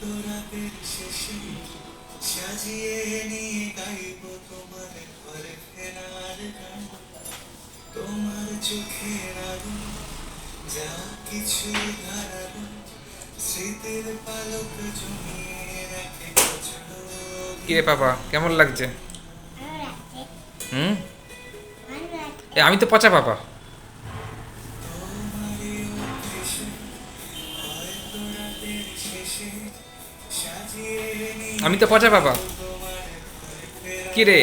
রাতের শেষে সাজিয়ে নিয়ে গাইব তোমার ঘরে ফেরার গান। তোমার চোখের আগুন যা কিছু ধারালো স্মৃতির পালক জমিয়ে রাখে কিরে বাবা কেমন লাগছে? হুম? আমি তো পচা বাবা তোমার শেষে আমি তো পচা ফেরা কি রে?